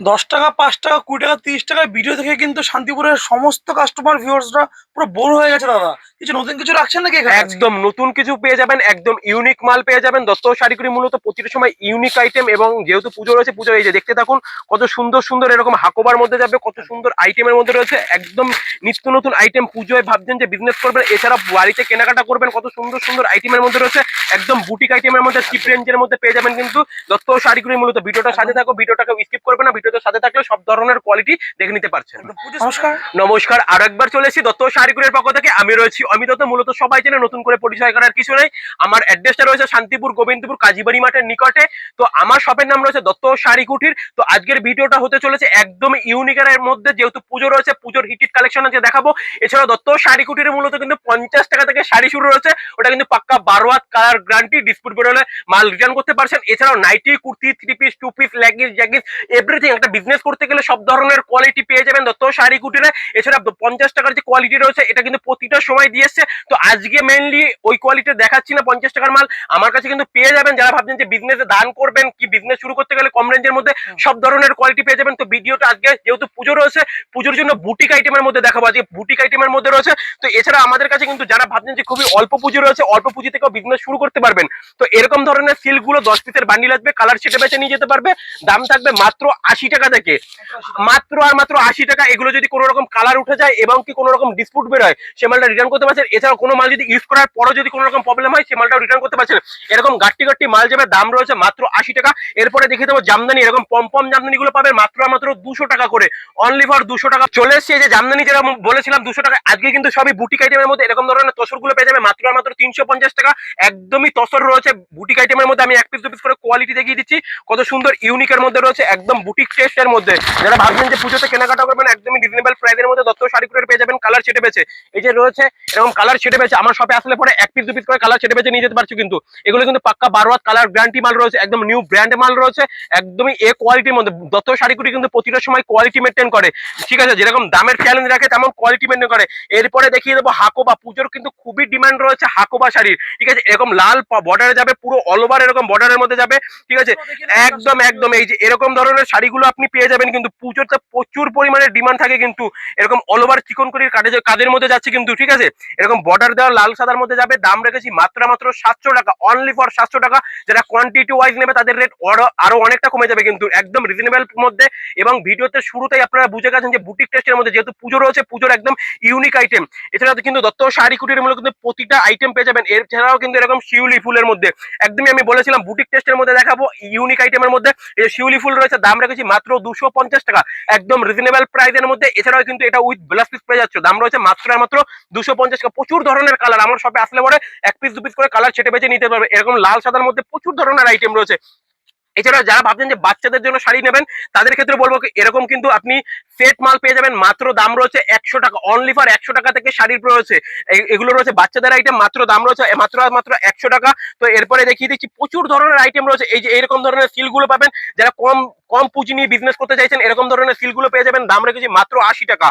দশ টাকা পাঁচ টাকা কুড়ি টাকা তিরিশ টাকা ভিডিও থেকে কিন্তু শান্তিপুরের সমস্ত কাস্টমার ভিউয়ার্সরা পুরো বোর হয়ে গেছে দাদা। কিছু নতুন কিছু রাখছেন নাকি একদম নতুন কিছু পেয়ে যাবেন একদম ইউনিক মাল পেয়ে যাবেন। দত্ত শাড়িগুলি মূলত প্রতিটা সময় ইউনিক আইটেম এবং যেহেতু পুজো রয়েছে পুজো এই যে দেখতে থাকুন কত সুন্দর সুন্দর এরকম হাকোবার মধ্যে যাবে কত সুন্দর আইটেমের মধ্যে রয়েছে। একদম নিত্য নতুন আইটেম পুজোয় ভাবছেন যে বিজনেস করবেন এছাড়া বাড়িতে কেনাকাটা করবেন কত সুন্দর সুন্দর আইটেমের মধ্যে রয়েছে। একদম বুটিক আইটেমের মধ্যে চিপ রেঞ্জের মধ্যে পেয়ে যাবেন কিন্তু। দত্ত শাড়িগুলি মূলত ভিডিওটা সাথে থাকো ভিডিওটাকে স্কিপ করবে না ভিডিওটা সাথে থাকলে সব ধরনের কোয়ালিটি দেখে নিতে পারছেন। নমস্কার। নমস্কার আর একবার চলে এসেছি দত্ত শাড়িগুলির পক্ষ থেকে। আমি রয়েছি অমিত দত্ত মূলত সবাই জেনে নতুন করে পরিচয় করার কিছু নেই। আমার অ্যাড্রেসটা রয়েছে শান্তিপুর গোবিন্দপুর কাজীবাড়ি মাঠের নিকটে। তো আমার শপের নাম রয়েছে দত্ত শাড়ি কুটির তো আজকের ভিডিওটা হতে চলেছে একদম ইউনিকের মধ্যে। যেহেতু পুজো রয়েছে পুজোর হিটিট কালেকশন আছে দেখাবো। এছাড়া দত্ত শাড়ি কুটির মূলত কিন্তু পঞ্চাশ টাকা থেকে শাড়ি শুরু রয়েছে। ওটা কিন্তু পাক্কা বারো হাত কালার গ্যারান্টি ডিসপুট বেরোলে মাল রিটার্ন করতে পারছেন। এছাড়াও nighty kurti three piece two piece leggings jeggings everything একটা বিজনেস করতে গেলে সব ধরনের কোয়ালিটি পেয়ে যাবেন। দত্ত শাড়ি কুটিরে এছাড়া পঞ্চাশ টাকার যে কোয়ালিটি রয়েছে এটা কিন্তু প্রতিটা সময় দিয়ে এসছে। তো আজকে মেনলি ওই কোয়ালিটি দেখাচ্ছি না পঞ্চাশ টাকার মাল। আমার কাছে কিন্তু পেয়ে যাবেন যারা ভাবছেন যে বিজনেসে দান করবেন কি বিজনেস শুরু করতে গেলে কম রেঞ্জের মধ্যে সব ধরনের কোয়ালিটি পেয়ে যাবেন। তো ভিডিওটা আজকে যেহেতু পুজো রয়েছে পুজোর জন্য বুটিক আইটেমের মধ্যে দেখাবো। আজকে বুটিক আইটেমের মধ্যে রয়েছে। তো এছাড়া আমাদের কাছে কিন্তু যারা ভাবছেন যে খুবই অল্প পুজো রয়েছে অল্প পুঁজি থেকেও বিজনেস শুরু করতে পারবেন। তো এরকম ধরনের সিল্কগুলো দশ পিসের বান্ডিল আসবে কালার সেটে বেছে নিয়ে যেতে পারবে। দাম থাকবে মাত্র আশি টাকা থেকে। মাত্র আর মাত্র আশি টাকা, এগুলো যদি কোনো রকম কালার উঠে যায় এবং কি কোনো রকম ডিসপুট বেরোয় সে মালটা রিটার্ন করতে পারছেন। এছাড়াও কোনো মাল যদি ইউজ করার পরও যদি কোনো রকম প্রবলেম হয়, সে মালটাও রিটার্ন করতে পারছেন। এরকম গাট্টি গাট্টি মাল যাবে, দাম রয়েছে মাত্র আশি টাকা। এরপরে দেখে দেবো জামদানি, এরকম পম পম জামদানি গুলো পাবে মাত্র মাত্র দুশো টাকা করে। অনলি ফর দুশো টাকা। চলে এসছে যে জামদানি যেরকম বলেছিলাম দুশো টাকা। আজকে কিন্তু সবই বুটিক আইটেমের মধ্যে এরকম ধরনের তসরগুলো পেয়ে যাবে, মাত্র মাত্র তিনশো পঞ্চাশ টাকা। একদমই তসর রয়েছে বুটিক আইটেমের মধ্যে। আমি এক পিস দু পিস করে কোয়ালিটি দেখিয়ে দিচ্ছি। কত সুন্দর ইউনিকের মধ্যে রয়েছে, একদম বুটিক টেস্টের মধ্যে। যারা ভাবছেন যে পুজোতে কেনাকাটা করবেন একদমই রিজনেবল প্রাইসের মধ্যে দত্ত শাড়ি করে পেয়ে যাবেন কালার ছেটে বেছে। এই যে রয়েছে এরকম কালার ছেটে বেছে আমার শপে আসলে পরে এক পিস দু পিস করে কালার ছেটে বেছে নিয়ে যেতে পারছ কিন্তু। এগুলো কিন্তু পাক্কা বারো হাত কালার গ্যারান্টি মাল রয়েছে একদম নিউ ব্র্যান্ড মাল রয়েছে একদমই এ কোয়ালিটির মধ্যে। দত্ত শাড়িগুলি কিন্তু প্রতিটা সময় কোয়ালিটি মেনটেন করে। ঠিক আছে যেরকম দামের চ্যালেঞ্জ রাখে তেমন কোয়ালিটি মেনটেন করে। এরপরে দেখিয়ে দেবো হাকোবা। পুজোর কিন্তু খুবই ডিমান্ড রয়েছে হাকোবা শাড়ির। ঠিক আছে এরকম লাল বর্ডারে যাবে পুরো অল ওভার এরকম বর্ডারের মধ্যে যাবে। ঠিক আছে একদম একদম এই যে এরকম ধরনের শাড়িগুলো আপনি পেয়ে যাবেন কিন্তু পুজোতে প্রচুর পরিমাণে ডিমান্ড থাকে কিন্তু। এরকম অল ওভার চিকন করির কাজে কাজের মধ্যে যাচ্ছে কিন্তু, ঠিক আছে? এরকম বর্ডার দেওয়া লাল সাদার মধ্যে যাবে, দাম রেখেছি মাত্র মাত্র সাতশো টাকা অনলি ফর সাতশো টাকা। যারা কোয়ান্টিটি ওয়াইজ নেবে, তাদের রেট আরও অনেকটা কমে যাবে কিন্তু, একদম রিজনেবল মধ্যে। এবং ভিডিওতে শুরুতেই আপনারা বুঝে গেছেন যে বুটিক টেস্টের মধ্যে যেহেতু পুজো রয়েছে, পুজোর একদম ইউনিক আইটেম এছাড়া কিন্তু দত্ত শাড়ি কুটির মূল্য কিন্তু প্রতিটা আইটেম পেয়ে যাবেন। এছাড়াও কিন্তু এরকম শিউলি ফুলের মধ্যে। একদমই আমি বলেছিলাম বুটিক টেস্টের মধ্যে দেখাবো ইউনিক আইটেমের মধ্যে। এই যে শিউলি ফুল রয়েছে, দাম রেখেছি মাত্র দুশো পঞ্চাশ টাকা। একদম রিজনেবল প্রাইসের মধ্যে। এছাড়াও কিন্তু এটা উইথ ব্লাস পিস পেয়ে যাচ্ছে। দাম রয়েছে মাত্র মাত্র দুশো পঞ্চাশ টাকা। প্রচুর ধরনের কালার আমার শপে আসলে পরে এক পিস দু পিস করে কালার ছেটে বেছে নিতে পারবে। এরকম লাল, সাদার মধ্যে প্রচুর ধরনের আইটেম রয়েছে। এছাড়া যারা ভাবছেন যে বাচ্চাদের জন্য শাড়ি নেবেন, তাদের ক্ষেত্রে বলব এরকম কিন্তু আপনি সেট মাল পেয়ে যাবেন। মাত্র দাম রয়েছে একশো টাকা। অনলি ফর একশো টাকা থেকে শাড়ির রয়েছে। এগুলো রয়েছে বাচ্চাদের আইটেম মাত্র দাম রয়েছে মাত্র মাত্র একশো টাকা। তো এরপরে দেখিয়ে দিচ্ছি, প্রচুর ধরনের আইটেম রয়েছে। এই যে এরকম ধরনের সিলগুলো পাবেন। যারা কম কম পুঁজি নিয়ে বিজনেস করতে চাইছেন, এরকম ধরনের সিলগুলো পেয়ে যাবেন। দাম রেখেছি মাত্র আশি টাকা।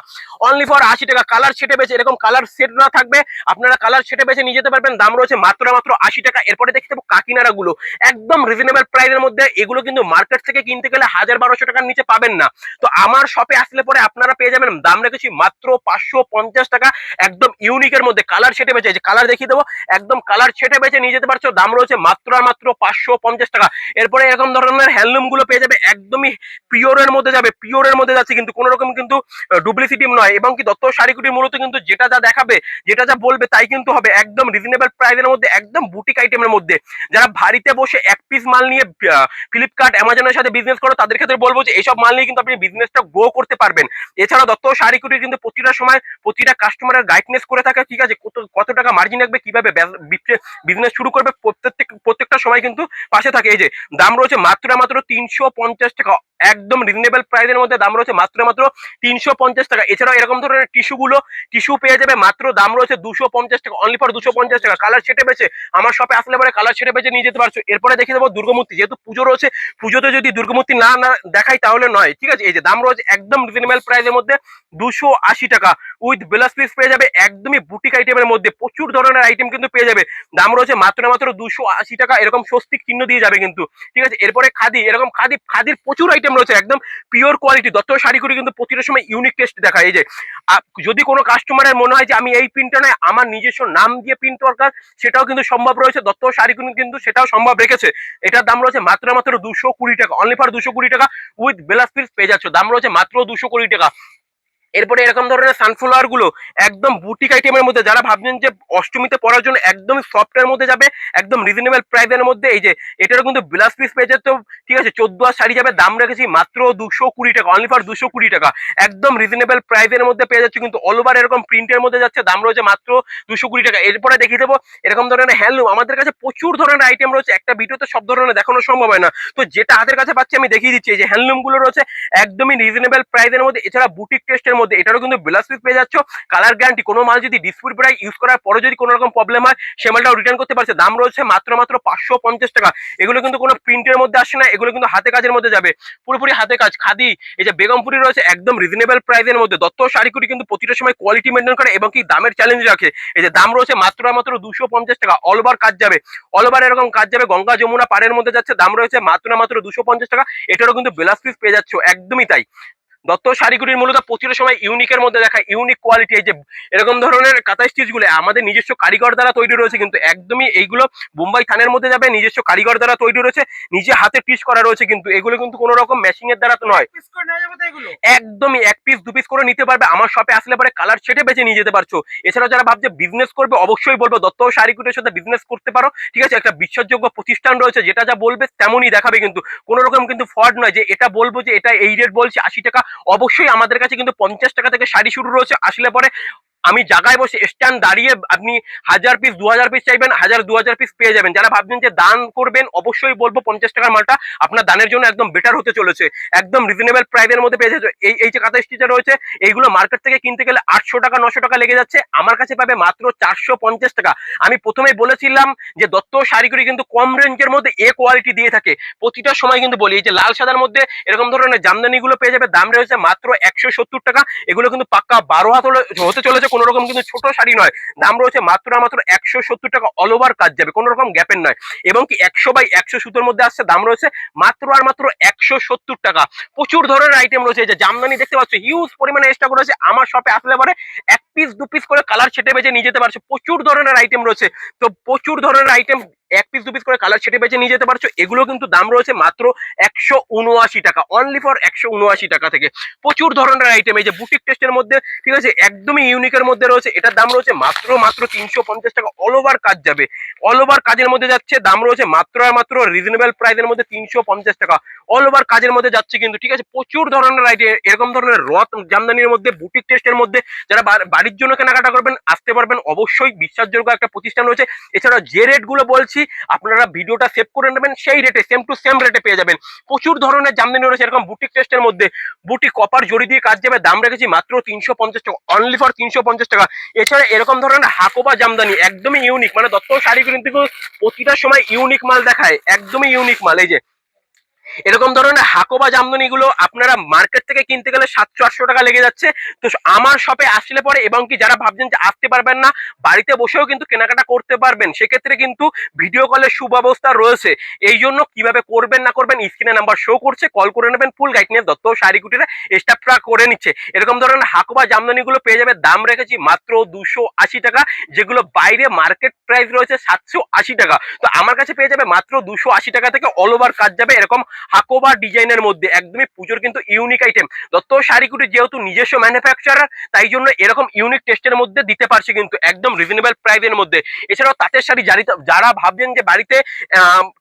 অনলি ফর আশি টাকা। কালার সেটে বেছে এরকম কালার সেট না থাকবে। আপনারা কালার সেটে বেছে নিয়ে যেতে পারবেন। দাম রয়েছে মাত্র মাত্র আশি টাকা। এরপরে দেখতে পাবো কাকিনাড়া গুলো একদম রিজনেবল প্রাইসের মধ্যে এগুলো কিন্তু মার্কেট থেকে কিনতে গেলে হাজার বারোশো টাকার নিচে পাবেন না। তো আমার শপে আসলে পরে আপনারা পেয়ে যাবেন। দাম রেখেছি মাত্র পাঁচশো পঞ্চাশ টাকা। একদম ইউনিকের মধ্যে কালার সেটে বেছে কালার দেখিয়ে দেবো। একদম কালার সেটে বেছে নিয়ে যেতে পারছ। দাম রয়েছে মাত্র আর মাত্র পাঁচশো পঞ্চাশ টাকা। এরপরে এরকম ধরনের হ্যান্ডলুমগুলো পেয়ে যাবে। একদমই পিওরের মধ্যে যাবে। পিওরের মধ্যে যাচ্ছে কিন্তু কোনো রকম কিন্তু ডুপ্লিসিটি নয়। এবং কি দত্ত শাড়িকুটি মূলত কিন্তু যেটা যা দেখাবে, যেটা যা বলবে তাই কিন্তু হবে। একদম রিজনেবল প্রাইসের মধ্যে, একদম বুটিক আইটেমের মধ্যে। যারা বাড়িতে বসে এক পিস মাল নিয়ে ফ্লিপকার্ট অ্যামাজনের সাথে বিজনেস করো, তাদের ক্ষেত্রে বলব যে এইসব মাল নিয়ে কিন্তু আপনি বিজনেসটা গ্রো করতে পারবেন। এছাড়া দত্ত শাড়িকুটির কিন্তু প্রতিটা সময় প্রতিটা কাস্টমারের গাইডনেস করে থাকে, ঠিক আছে? কত কত টাকা মার্জিন রাখবে, কীভাবে বিজনেস শুরু করবে প্রত্যেক প্রত্যেকটা সময় কিন্তু পাশে থাকে। এই যে, দাম রয়েছে মাত্র মাত্র তিনশো পঞ্চাশ টাকা, একদম রিজনেবল প্রাইসের মধ্যে দাম রয়েছে মাত্র মাত্র তিনশো পঞ্চাশ টাকা। এছাড়াও এরকম ধরনের টিস্যু গুলো টিস্যু পেয়ে যাবে মাত্র দাম রয়েছে দুশো পঞ্চাশ টাকা অনলি ফর দুশো পঞ্চাশ টাকা। কালার ছেটে বেছে আমার শপে আসলে পরে কালার ছেটে বেছে নিয়ে যেতে পারছ। এরপরে দেখে দেবো দুর্গমূর্তি। যেহেতু পুজো রয়েছে, পুজোতে যদি দুর্গমূর্তি না না দেখাই তাহলে নয়, ঠিক আছে? এই যে, দাম রয়েছে একদম রিজনেবল প্রাইসের মধ্যে দুশো আশি টাকা। উইথ ব্লাউজ পিস পেয়ে যাবে একদমই বুটিক আইটেমের মধ্যে। প্রচুর ধরনের আইটেম কিন্তু পেয়ে যাবে। দাম রয়েছে মাত্র মাত্র দুশো আশি টাকা। এরকম স্বস্তিক চিহ্ন দিয়ে যাবে কিন্তু। ঠিক আছে? এরপরে খাদি। এরকম খাদি, খাদির প্রচুর আইটেম রয়েছে। একদম পিওর কোয়ালিটি দত্ত শাড়ি করে কিন্তু প্রতিটা সময় ইউনিক টেস্ট দেখায়। এই যে যদি কোনো কাস্টমারের মনে হয় যে, আমি এই প্রিন্টটা নয়, আমার নিজস্ব নাম দিয়ে প্রিন্ট দরকার, সেটাও কিন্তু সম্ভব রয়েছে। দত্ত শাড়ি কিন্তু সেটাও সম্ভব রেখেছে। এটার দাম রয়েছে মাত্র মাত্র দুশো কুড়ি টাকা। অনলি ফর দুশো কুড়ি টাকা। উইথ বেলাস পিস পেয়ে যাচ্ছ। দাম রয়েছে মাত্র দুশো কুড়ি টাকা এরপরে এরকম ধরনের সানফ্লাওয়ারগুলো একদম বুটিক আইটেমের মধ্যে, যারা ভাবছেন যে অষ্টমীতে পড়ার জন্য একদম সফটের মধ্যে যাবে, একদম রিজনেবল প্রাইসের মধ্যে, এই যে এটারও কিন্তু ব্লাউজ পিস পেয়ে যেত ঠিক আছে, চোদ্দ আর শাড়ি যাবে, দাম রেখেছি মাত্র দুশো কুড়ি টাকা অনলি ফর দুশো কুড়ি টাকা। একদম রিজনেবল প্রাইসের মধ্যে পেয়ে যাচ্ছে, কিন্তু অল ওভার এরকম প্রিন্টের মধ্যে যাচ্ছে, দাম রয়েছে মাত্র দুশো কুড়ি টাকা। এরপরে দেখিয়ে দেবো, এরকম ধরনের হ্যান্ডলুম আমাদের কাছে প্রচুর ধরনের আইটেম রয়েছে, একটা ভিডিওতে সব ধরনের দেখানো সম্ভব হয় না। তো যেটা হাতের কাছে পাচ্ছি, আমি দেখিয়ে দিচ্ছি, এই যে হ্যান্ডলুমগুলো রয়েছে, একদমই রিজনেবল প্রাইসের মধ্যে, এছাড়া বুটিক টেস্টের মধ্যে এটারও কিন্তু ব্লাউজ পিস পেয়ে যাচ্ছ। কালার গ্যারান্টি কোনো মাল যদি ডিসপিউট প্রায় ইউজ করার পরে যদি কোনো রকম প্রবলেম হয়, সে মালটাও রিটার্ন করতে পারছে। দাম রয়েছে মাত্র মাত্র পাঁচশো পঞ্চাশ টাকা। এগুলো কিন্তু কোনো প্রিন্টের মধ্যে আসে না, এগুলো কিন্তু হাতে কাজের মধ্যে যাবে। পুরোপুরি হাতে কাজ। খাদি, এই যে বেগমপুরি রয়েছে, একদম রিজনেবল প্রাইসের মধ্যে। দত্ত শাড়িকুটি কিন্তু প্রতিটা সময় কোয়ালিটি মেনটেন করে এবং কি দামের চ্যালেঞ্জ রাখে। এই যে দাম রয়েছে মাত্র মাত্র দুশো পঞ্চাশ টাকা। অল ওভার কাজ যাবে। অল ওভার এরকম কাজ যাবে। গঙ্গা যমুনা পাড়ের মধ্যে যাচ্ছে। দাম রয়েছে মাত্র মাত্র দুশো পঞ্চাশ টাকা। এটারও কিন্তু বেলাস পিস পেয়ে যাচ্ছ। একদমই তাই। দত্ত শাড়িগুলির মূলত প্রতিটা সময় ইউনিকের মধ্যে দেখা ইউনিক কোয়ালিটি এই যে এরকম ধরনের কাঁথা স্টিচগুলো আমাদের নিজস্ব কারিগর দ্বারা তৈরি রয়েছে কিন্তু একদমই এইগুলো বোম্বাই থানের মধ্যে যাবে নিজস্ব কারিগর দ্বারা তৈরি রয়েছে নিজে হাতে পিস করা রয়েছে কিন্তু এগুলো কিন্তু কোনো রকম মেশিং এর দ্বারা তো নয় একদমই এক পিস দু পিস করে নিতে পারবে আমার শপে আসলে পরে কালার ছেটে বেছে নিয়ে যেতে পারছ। এছাড়াও যারা ভাবছে বিজনেস করবে অবশ্যই বলব দত্ত শাড়িকুটের সাথে বিজনেস করতে পারো ঠিক আছে? একটা বিশ্বাসযোগ্য প্রতিষ্ঠান রয়েছে যেটা যা বলবে তেমনই দেখাবে কিন্তু। কোনো রকম কিন্তু ফ্রড নয় যে এটা বলব যে এটা এই রেট বলছে আশি টাকা অবশ্যই আমাদের কাছে কিন্তু পঞ্চাশ টাকা থেকে শাড়ি শুরু রয়েছে। আসলে পরে আমি জায়গায় বসে স্ট্যান্ড দাঁড়িয়ে আপনি হাজার পিস দু হাজার পিস চাইবেন, হাজার দু হাজার পিস পেয়ে যাবেন। যারা ভাবছেন যে দান করবেন, অবশ্যই বলব পঞ্চাশ টাকার মালটা আপনার দানের জন্য একদম বেটার হতে চলেছে। একদম রিজনেবল প্রাইসের মধ্যে পেয়ে যাচ্ছে এই এই যে কাঁথা স্টিচার রয়েছে, এইগুলো মার্কেট থেকে কিনতে গেলে আটশো টাকা, নশো টাকা লেগে যাচ্ছে। আমার কাছে পাবে মাত্র চারশো পঞ্চাশ টাকা। আমি প্রথমে বলেছিলাম যে দত্ত শাড়িগুলি কিন্তু কম রেঞ্জের মধ্যে এ কোয়ালিটি দিয়ে থাকে। প্রতিটা সময় কিন্তু বলি, এই যে লাল সাদার মধ্যে এরকম ধরনের জামদানিগুলো পেয়ে যাবে, দাম রয়েছে মাত্র একশো সত্তর টাকা। এগুলো কিন্তু পাক্কা বারো হাত হতে চলেছে কোনো রকম কিন্তু ছোট শাড়ি নয়। দাম রয়েছে মাত্র মাত্র একশো সত্তর টাকা অল ওভার কাজ যাবে, কোনো রকম গ্যাপের নয়। এবং কি একশো বাই একশো সুতোর মধ্যে আসছে, দাম রয়েছে মাত্র আর মাত্র একশো সত্তর টাকা। প্রচুর ধরনের আইটেম রয়েছে যে জামদানি দেখতে পাচ্ছ হিউজ পরিমাণে স্টক রয়েছে। আমার শপে আসলে পরে এক পিস দু পিস করে কালার ছেটে বেছে নিয়ে যেতে পারছ। প্রচুর ধরনের আইটেম রয়েছে। তো প্রচুর ধরনের আইটেম এক পিস দু পিস করে কালার ছেটে বেছে নিয়ে যেতে পারছ। এগুলো কিন্তু দাম রয়েছে মাত্র একশো উনআশি টাকা। অনলি ফর একশো উনআশি টাকা থেকে। প্রচুর ধরনের আইটেম এই যে বুটিক টেস্টের মধ্যে, ঠিক আছে, একদমই ইউনিকের মধ্যে রয়েছে। এটার দাম রয়েছে মাত্র মাত্র তিনশো পঞ্চাশ টাকা। অল ওভার কাজ যাবে। অল ওভার কাজের মধ্যে যাচ্ছে, দাম রয়েছে মাত্র আর মাত্র রিজনেবল প্রাইসের মধ্যে তিনশো পঞ্চাশ টাকা। অল ওভার কাজের মধ্যে যাচ্ছে কিন্তু, ঠিক আছে, প্রচুর ধরনের আইটেম এরকম ধরনের রথ, জামদানির মধ্যে বুটিক টেস্টের মধ্যে, যারা বাড়ির জন্য কেনাকাটা করবেন, আসতে পারবেন। অবশ্যই বিশ্বাসযোগ্য একটা প্রতিষ্ঠান রয়েছে। এছাড়া যে রেটগুলো বলছি, আপনারা ভিডিওটা সেভ করে নেবেন, সেই রেটে সেম টু সেম রেটে পেয়ে যাবেন। প্রচুর ধরনের জামদানি রয়েছে এরকম বুটিক টেস্টের মধ্যে। বুটি কপার জড়ি দিয়ে কাজ যাবে, দাম রেখেছি মাত্র তিনশো পঞ্চাশ টাকা অনলি ফর তিনশো পঞ্চাশ টাকা। এছাড়া এরকম ধরনের হাকোবা জামদানি, একদমই ইউনিক মানে দত্ত শাড়ি কিন্তু প্রতিটা সময় ইউনিক মাল দেখায়, একদমই ইউনিক মাল, এই যে। এরকম ধরনের হাকোবা জামদানি গুলো আপনারা মার্কেট থেকে কিনতে গেলে সাতশো, আটশো টাকা লেগে যাচ্ছে। তো আমার শপে আসলে পরে এবং কি যারা ভাবছেন যে আসতে পারবেন না, বাড়িতে বসেও কিন্তু কেনাকাটা করতে পারবেন। সেক্ষেত্রে কিন্তু ভিডিও কলের সুব্যবস্থা রয়েছে। এই জন্য কীভাবে করবেন না করবেন, স্ক্রিনে নাম্বার শো করছে কল করে নেবেন ফুল গাইড নিয়ে দত্ত শাড়ি কুটিরে স্টাফরা করে নিচ্ছে। এরকম ধরনের হাকোবা জামদানি গুলো পেয়ে যাবে, দাম রেখেছি মাত্র দুশো আশি টাকা, যেগুলো বাইরে মার্কেট প্রাইস রয়েছে সাতশো আশি টাকা। তো আমার কাছে পেয়ে যাবে মাত্র দুশো আশি টাকা থেকে অল ওভার কাজ যাবে, এরকম হাকোবা ডিজাইনের মধ্যে একদমই পুজোর কিন্তু ইউনিক আইটেম দত্ত শাড়িকুটি যেহেতু নিজস্ব ম্যানুফ্যাকচারার তাই জন্য এরকম ইউনিক টেস্টের মধ্যে দিতে পারছে কিন্তু একদম রিজনেবল প্রাইসের মধ্যে। এছাড়াও তাঁতের শাড়ি জারি যারা ভাবছেন যে বাড়িতে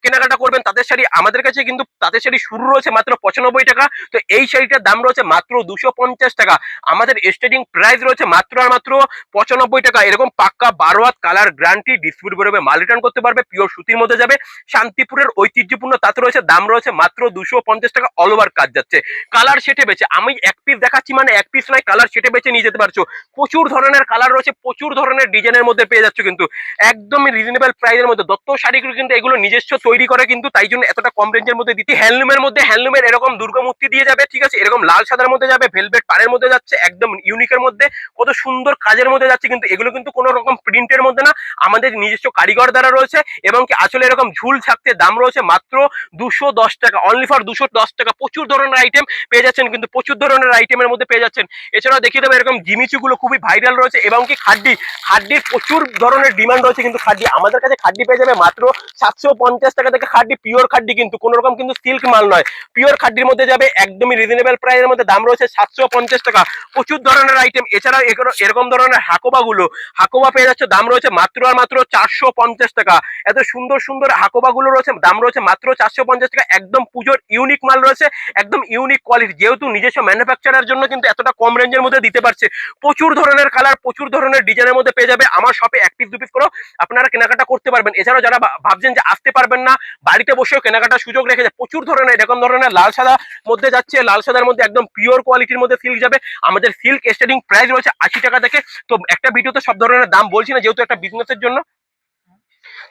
কেনাকাটা করবেন, তাঁতের শাড়ি আমাদের কাছে কিন্তু তাঁতের শাড়ি শুরু রয়েছে মাত্র পঁচানব্বই টাকা। তো এই শাড়িটার দাম রয়েছে মাত্র দুশো পঞ্চাশ টাকা। আমাদের স্টার্টিং প্রাইস রয়েছে মাত্র আর মাত্র পঁচানব্বই টাকা। এরকম পাক্কা বারো হাত কালার গ্যারান্টি ডিসপিউট বেরোবে, মাল রিটার্ন করতে পারবে পিওর সুতির মধ্যে যাবে। শান্তিপুরের ঐতিহ্যপূর্ণ তাঁত রয়েছে, দাম রয়েছে মাত্র মাত্র দুশো পঞ্চাশ টাকা অল ওভার কাজ যাচ্ছে। কালার সেটে বেছে আমি এক পিস দেখাচ্ছি মানে এক পিস নয় কালার সেটে বেছে নিয়ে যেতে পারছ। প্রচুর ধরনের কালার রয়েছে, প্রচুর ধরনের ডিজাইনের মধ্যে পেয়ে যাচ্ছ কিন্তু। একদমই রিজনেবল প্রাইসের মধ্যে। দত্ত শাড়িগুলো কিন্তু এগুলো নিজস্ব তৈরি করে কিন্তু তাই জন্য এতটা কম রেঞ্জের মধ্যে দিতে হ্যান্ডলুমের মধ্যে হ্যান্ডলুমের এরকম দুর্গামূর্তি দিয়ে যাবে, ঠিক আছে? এরকম লাল সাদার মধ্যে যাবে ভেলভেট পাড়ের মধ্যে যাচ্ছে, একদম ইউনিকের মধ্যে। কত সুন্দর কাজের মধ্যে যাচ্ছে কিন্তু, এগুলো কিন্তু কোনো রকম প্রিন্টের মধ্যে না। আমাদের নিজস্ব কারিগর দ্বারা রয়েছে এবং কি আসলে এরকম ঝুল থাকতে দাম রয়েছে মাত্র দুশো দশ টাকা। অনলি ফর দুশো দশ টাকা। প্রচুর ধরনের আইটেম পেয়ে যাচ্ছেন, কিন্তু প্রচুর ধরনের আইটেমের মধ্যে পেয়ে যাচ্ছেন। এছাড়াও দেখিয়ে দেবো এরকম জিমিচুগুলো খুবই ভাইরাল রয়েছে, এবং কি খাড্ডি, খাড্ডির প্রচুর ধরনের ডিমান্ড রয়েছে কিন্তু খাড্ডি। আমাদের কাছে খাড্ডি পেয়ে যাবে মাত্র সাতশো পঞ্চাশ টাকা থেকে খাড্ডি পিওর খাড্ডি কিন্তু, কোনো রকম কিন্তু সিল্ক মাল নয়। পিওর খাড্ডির মধ্যে যাবে একদমই রিজনেবল প্রাইসের মধ্যে দাম রয়েছে সাতশো পঞ্চাশ টাকা। প্রচুর ধরনের আইটেম এছাড়াও এরকম ধরনের হাকোবা গুলো হাকোবা পেয়ে যাচ্ছে, দাম রয়েছে মাত্র আর মাত্র চারশো পঞ্চাশ টাকা। এত সুন্দর সুন্দর হাকোবা গুলো রয়েছে, দাম রয়েছে মাত্র চারশো পঞ্চাশ টাকা, একদম পুজোর ইউনিক মাল রয়েছে, একদম ইউনিক কোয়ালিটি যেহেতু নিজস্ব ম্যানুফ্যাকচারের জন্য কিন্তু এতটা কম রেঞ্জের মধ্যে দিতে পারছে। প্রচুর ধরনের কালার প্রচুর ধরনের ডিজাইনের মধ্যে পেয়ে যাবে। আমার শপে এক পিস দু পিস করেও আপনারা কেনাকাটা করতে পারবেন। এছাড়াও যারা ভাবছেন যে আসতে পারবেন না, বাড়িতে বসেও কেনাকাটার সুযোগ রেখেছে প্রচুর ধরনের, এরকম ধরনের লাল সাদা মধ্যে যাচ্ছে, লাল সাদার মধ্যে একদম পিওর কোয়ালিটির মধ্যে সিল্ক যাবে। আমাদের সিল্ক স্টার্টিং প্রাইস রয়েছে আশি টাকা থেকে। তো একটা ভিডিওতে সব ধরনের দাম বলছি না, যেহেতু একটা বিজনেসের জন্য।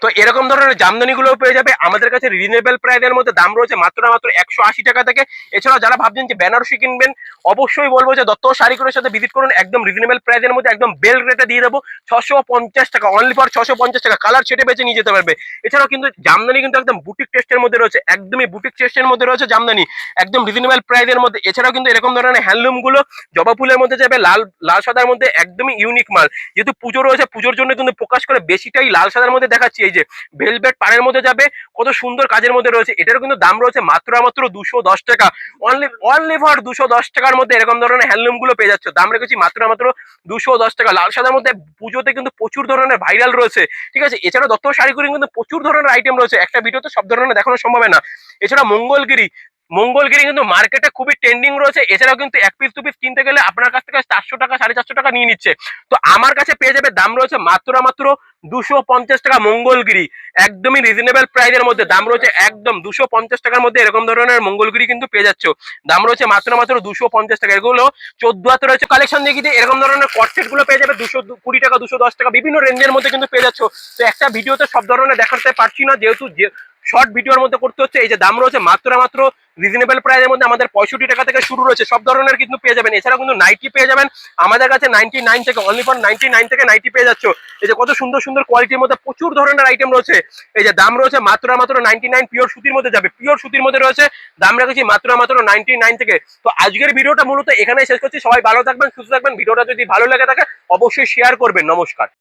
তো এরকম ধরনের জামদানি গুলো পেয়ে যাবে। আমাদের কাছে রিজনেবল প্রাইসের মধ্যে দাম রয়েছে মাত্র মাত্র একশো আশি টাকা থেকে। এছাড়াও যারা ভাবছেন যে বেনারসি কিনবেন, অবশ্যই বলব যে দত্ত শাড়িগুলোর সাথে ভিজিট করুন। একদম রিজনেবল প্রাইসের মধ্যে একদম বেল রেটে দিয়ে দেবো। ছশো পঞ্চাশ টাকা অনলি ফর ছশো পঞ্চাশ টাকা। কালার সেটে বেছে নিয়ে যেতে পারবে। এছাড়াও কিন্তু জামদানি কিন্তু একদম বুটিক টেস্টের মধ্যে রয়েছে। একদমই বুটিক টেস্টের মধ্যে রয়েছে জামদানি। একদম রিজনেবল প্রাইসের মধ্যে। এছাড়াও কিন্তু এরকম ধরনের হ্যান্ডলুমগুলো জবা ফুলের মধ্যে যাবে, লাল লাল সাদার মধ্যে একদমই ইউনিক মাল। যেহেতু পুজো রয়েছে, পুজোর জন্য কিন্তু প্রকাশ করে বেশিটাই লাল সাদার মধ্যে দেখাচ্ছি। এই যে ভেলভেট পাড়ের মধ্যে যাবে, কত সুন্দর কাজের মধ্যে রয়েছে। এটারও কিন্তু দাম রয়েছে মাত্র মাত্র দুশো দশ টাকা। অনলি অনলি ফর দুশো দশ টাকার মধ্যে এরকম ধরনের হ্যান্ডলুমগুলো পেয়ে যাচ্ছে। দাম রেখেছি মাত্র মাত্র দুশো দশ টাকা। লাল সাদার মধ্যে পুজোতে কিন্তু প্রচুর ধরনের ভাইরাল রয়েছে। ঠিক আছে? এছাড়া দত্ত শাড়িগুলি কিন্তু প্রচুর ধরনের আইটেম রয়েছে। একটা ভিডিওতে সব ধরনের দেখানো সম্ভব না। এছাড়া মঙ্গলগিরি মঙ্গলগিরি কিন্তু মার্কেটে খুবই ট্রেন্ডিং রয়েছে। এছাড়াও কিন্তু এক পিস দু পিস কিনতে গেলে আপনার কাছ থেকে চারশো টাকা, সাড়ে চারশো টাকা নিয়ে নিচ্ছে। তো আমার কাছে পেয়ে যাবে, দাম রয়েছে মাত্র মাত্র দুশো পঞ্চাশ টাকা মঙ্গলগিরি একদমই রিজনেবল প্রাইসের মধ্যে, দাম রয়েছে একদম দুশো পঞ্চাশ টাকার মধ্যে এরকম ধরনের মঙ্গলগিরি কিন্তু পেয়ে যাচ্ছ। দাম রয়েছে মাত্র মাত্র দুশো পঞ্চাশ টাকা। এগুলো চোদ্দ হাতে রয়েছে কালেকশন দেখি এরকম ধরনের কটসেটগুলো পেয়ে যাবে, দুশো কুড়ি টাকা, দুশো দশ টাকা, বিভিন্ন রেঞ্জের মধ্যে কিন্তু পেয়ে যাচ্ছ। তো একটা ভিডিওতে সব ধরনের দেখাতে পারছি না, যেহেতু শর্ট ভিডিওর মধ্যে করতে হচ্ছে, এই যে দাম রয়েছে মাত্র মাত্র রিজনেবল প্রাইসের মধ্যে আমাদের পঁয়ষট্টি টাকা থেকে শুরু রয়েছে, সব ধরনের কিন্তু পেয়ে যাবেন। এছাড়াও কিন্তু নাইটি পেয়ে যাবেন। আমাদের কাছে নাইনটি নাইন থেকে অনলি ফর নাইনটি নাইন থেকে নাইটি পেয়ে যাচ্ছ। এই যে কত সুন্দর সুন্দর কোয়ালিটির মধ্যে প্রচুর ধরনের আইটেম রয়েছে। এই যে দাম রয়েছে মাত্র মাত্র নাইনটি নাইন পিওর সুতির মধ্যে যাবে। পিওর সুতির মধ্যে রয়েছে, দাম রেখেছি মাত্র মাত্র নাইনটি নাইন থেকে। তো আজকের ভিডিওটা মূলত এখানে শেষ করছি। সবাই ভালো থাকবেন, সুস্থ থাকবেন। ভিডিওটা যদি ভালো লেগে থাকে, অবশ্যই শেয়ার করবেন। নমস্কার।